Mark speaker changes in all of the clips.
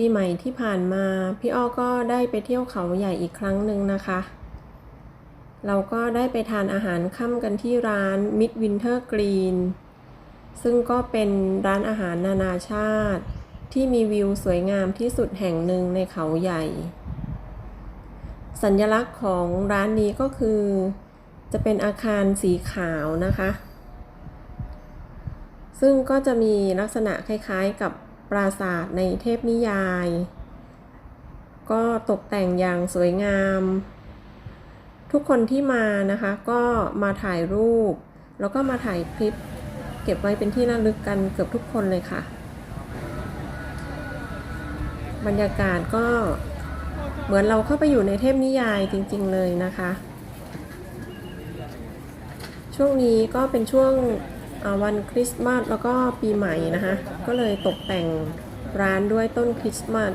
Speaker 1: ปีใหม่ที่ผ่านมาพี่อ้อก็ได้ไปเที่ยวเขาใหญ่อีกครั้งหนึ่งนะคะ เราก็ได้ไปทานอาหารค่ำกันที่ร้าน Midwinter Green ซึ่งก็เป็นร้านอาหารนานาชาติ ที่มีวิวสวยงามที่สุดแห่งหนึ่งในเขาใหญ่ สัญลักษณ์ของร้านนี้ก็คือ จะเป็นอาคารสีขาวนะคะ ซึ่งก็จะมีลักษณะคล้ายๆกับ ปราสาทในเทพนิยาย ก็ตกแต่งอย่างสวยงาม ทุกคนที่มานะคะก็มาถ่ายรูป แล้วก็มาถ่ายคลิป เก็บไว้เป็นที่ระลึกกันเกือบทุกคนเลยค่ะ บรรยากาศก็เหมือนเราเข้าไปอยู่ในเทพนิยายจริงๆเลยนะคะ ช่วงนี้ก็เป็นช่วง วันคริสต์มาสแล้วก็ปีใหม่นะคะ ก็เลยตกแต่งร้านด้วยต้นคริสต์มาส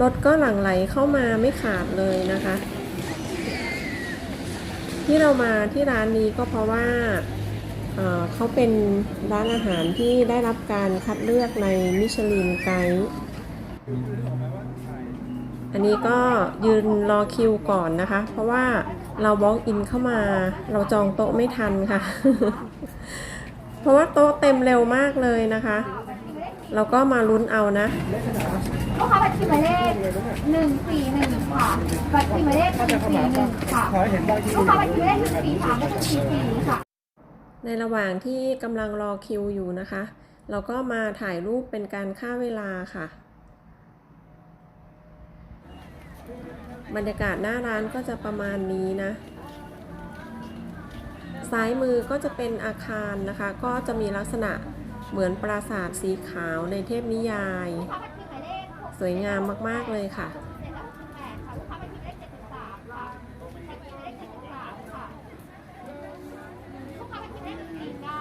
Speaker 1: รถก็หลั่งไหลเข้ามาไม่ขาดเลยนะคะ ที่เรามาที่ร้านนี้ก็เพราะว่าเเขาเป็นร้านอาหารที่ได้รับการคัดเลือกในมิชลินไกด์ อันนี้ก็ยืนรอคิวก่อนนะคะ เพราะว่าเรา walk in เข้ามา เราจองโต๊ะไม่ทันค่ะ เพราะว่าโต๊ะเต็มเร็วมากเลยนะคะ เราก็มาลุ้นเอานะ
Speaker 2: ลูกค้าบัตรคิวหมายเลขหนึ่งสี่หนึ่งค่ะบัตรคิวหมายเลขหนึ่งสี่หนึ่งค่ะลูกค้าบัตรคิวหมายเลขหนึ่งสี่สามและหนึ่งสี่สี่ค่ะ
Speaker 1: ในระหว่างที่กำลังรอคิวอยู่นะคะ เราก็มาถ่ายรูปเป็นการฆ่าเวลาค่ะ บรรยากาศหน้าร้านก็จะประมาณนี้นะ ซ้ายมือก็จะเป็นอาคารนะคะ ก็จะมีลักษณะเหมือนปราสาทสีขาวในเทพนิยาย สวยงามมาก ๆ เลยค่ะ
Speaker 2: เจ็ดและแปดค่ะลูกค้าบัตรคิวหมายเลยค่ะ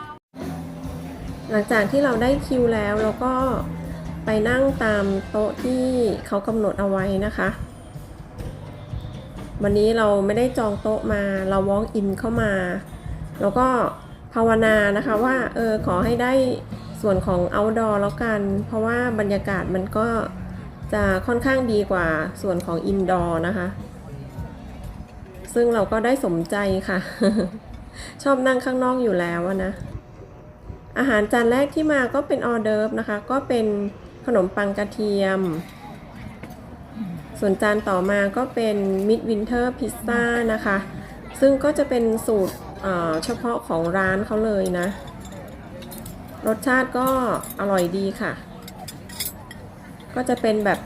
Speaker 2: หลัง
Speaker 1: จากที่เราได้คิวแล้วเราก็ไปนั่งตามโต๊ะที่เขากำหนดเอาไว้นะคะ วันนี้เราไม่ได้จองโต๊ะมาเรา walk in เข้ามา แล้วก็ภาวนานะคะว่าเออขอให้ได้ส่วนของ outdoor แล้วกัน เพราะว่าบรรยากาศมันก็จะค่อนข้างดีกว่าส่วนของ indoor นะคะ ซึ่งเราก็ได้สมใจค่ะ ชอบนั่งข้างนอกอยู่แล้วนะ อาหารจานแรกที่มาก็เป็นออเดิร์ฟนะคะ ก็เป็นขนมปังกระเทียม ส่วนจานต่อมาก็เป็นมิดวินเทอร์พิซซ่านะคะ ซึ่งก็จะเป็นสูตรเอ่อเฉพาะของร้านเขาเลยนะ รสชาติก็อร่อยดีค่ะ ก็จะเป็นแบบ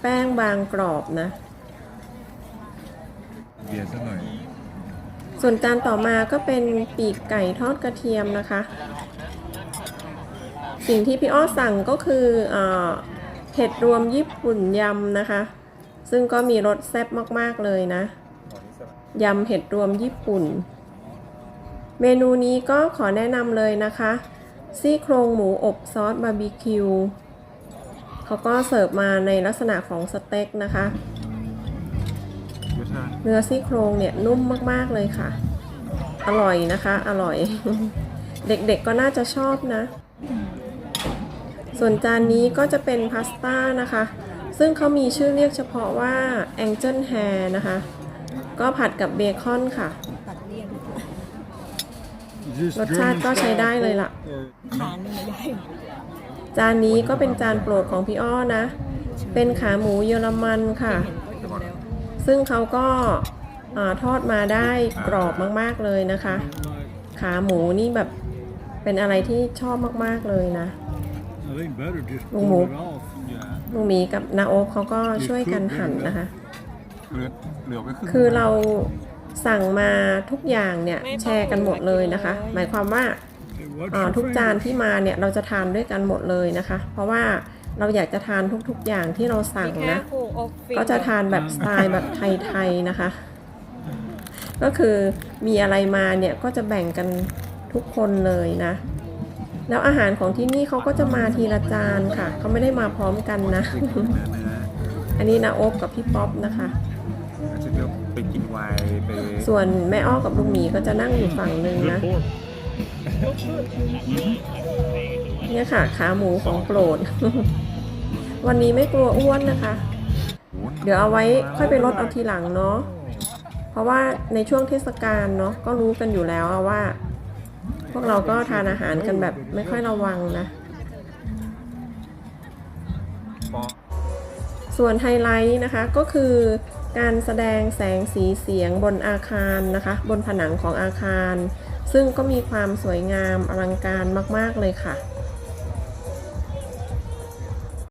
Speaker 1: แป้งบางกรอบนะ
Speaker 3: เบียร์สักหน่อย
Speaker 1: ส่วนจานต่อมาก็เป็นปีกไก่ทอดกระเทียมนะคะ สิ่งที่พี่อ้อสั่งก็คือเออเห็ดรวมญี่ปุ่นยำนะคะ ซึ่งก็มีรสแซ่บมากๆเลยนะ ยำเห็ดรวมญี่ปุ่น เมนูนี้ก็ขอแนะนำเลยนะคะ ซี่โครงหมูอบซอสบาร์บีคิวเขาก็เสิร์ฟมาในลักษณะของสเต็กนะคะ เนื้อซี่โครงเนี่ยนุ่มมากๆเลยค่ะ อร่อยนะคะ อร่อย เด็กๆก็น่าจะชอบนะ ส่วนจานนี้ก็จะเป็นพาสต้านะคะ ซึ่งเขามีชื่อเรียกเฉพาะว่า Angel Hair นะคะ ก็ผัดกับเบคอนค่ะ รสชาติก็ใช้ได้เลยล่ะ จานนี้ก็เป็นจานโปรดของพี่อ้อนะ เป็นขาหมูเยอรมันค่ะ ซึ่งเขาก็อ่าทอดมาได้กรอบมาก ๆ เลยนะคะ ขาหมูนี่แบบเป็นอะไรที่ชอบมาก ๆ เลยนะ
Speaker 4: I think better just
Speaker 1: Lùng
Speaker 4: pull
Speaker 1: mục.
Speaker 4: it off.
Speaker 1: ลุงหมีกับนาโอ๊คเขาก็ช่วยกันหั่นนะคะ
Speaker 3: เหลือเหลือไว้ครึ่ง
Speaker 1: คือเราสั่งมาทุกอย่างเนี่ยแชร์กันหมดเลยนะคะ หมายความว่า
Speaker 4: Hey, watch
Speaker 1: อ่า
Speaker 4: your
Speaker 1: ทุกจาน
Speaker 4: fingers.
Speaker 1: ที่มาเนี่ยเราจะทานด้วยกันหมดเลยนะคะ เพราะว่าเราอยากจะทานทุกๆอย่างที่เราสั่งนะ ก็จะทานแบบสไตล์แบบไทยๆนะคะ ก็คือมีอะไรมาเนี่ยก็จะแบ่งกันทุกคนเลยนะ แล้วอาหารของที่นี่เขาก็จะมาทีละจานค่ะ เขาไม่ได้มาพร้อมกันนะ
Speaker 3: อัน
Speaker 1: นี้นาโอ๊บกับพี่ป๊อปนะคะ
Speaker 3: ไปกินไวน์ไป
Speaker 1: ส่วนแม่อ้อกับลุงหมีก็จะนั่งอยู่ฝั่งหนึ่งนะ เนี่ยค่ะขาหมูของโปรด วันนี้ไม่กลัวอ้วนนะคะ เดี๋ยวเอาไว้ค่อยไปลดเอาทีหลังเนาะ เพราะว่าในช่วงเทศกาลเนาะก็รู้กันอยู่แล้วว่า พวกเราก็ทานอาหารกันแบบไม่ค่อยระวังนะ ส่วนไฮไลท์นะคะก็คือการแสดงแสงสีเสียงบนอาคารนะคะ บนผนังของอาคาร ซึ่งก็มีความสวยงามอลังการมาก ๆ เลยค่ะ